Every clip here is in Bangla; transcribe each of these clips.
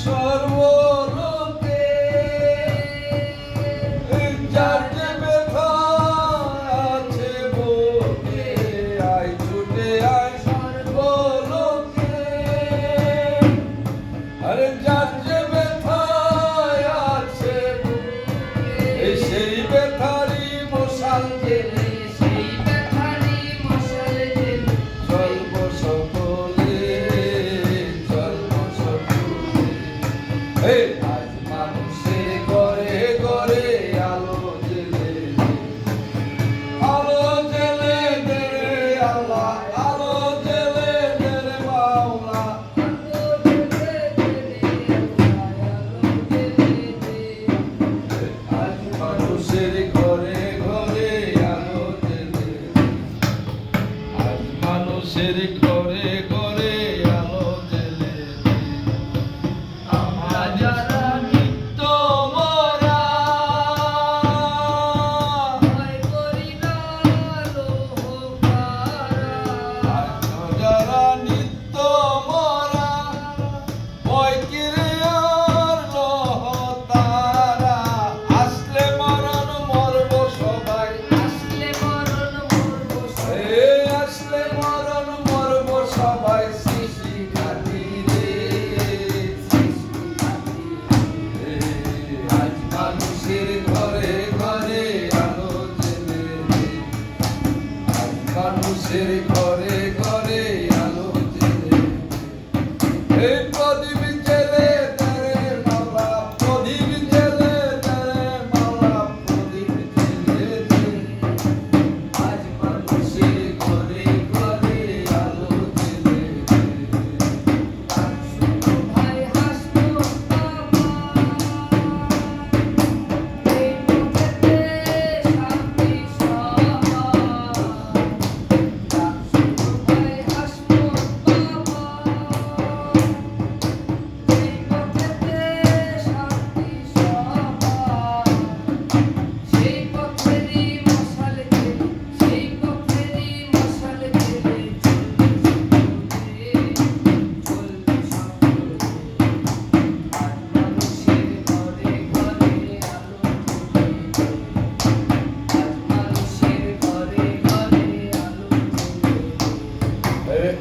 সর্বলোকে যার যে ব্যথা আছে বোকে আয় ছুটে আয় সর্বলোকে। আরে যার যে ব্যথা আছে সেই ব্যথারই মশাল জেনে 哎。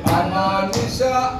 Anamisa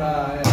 uh,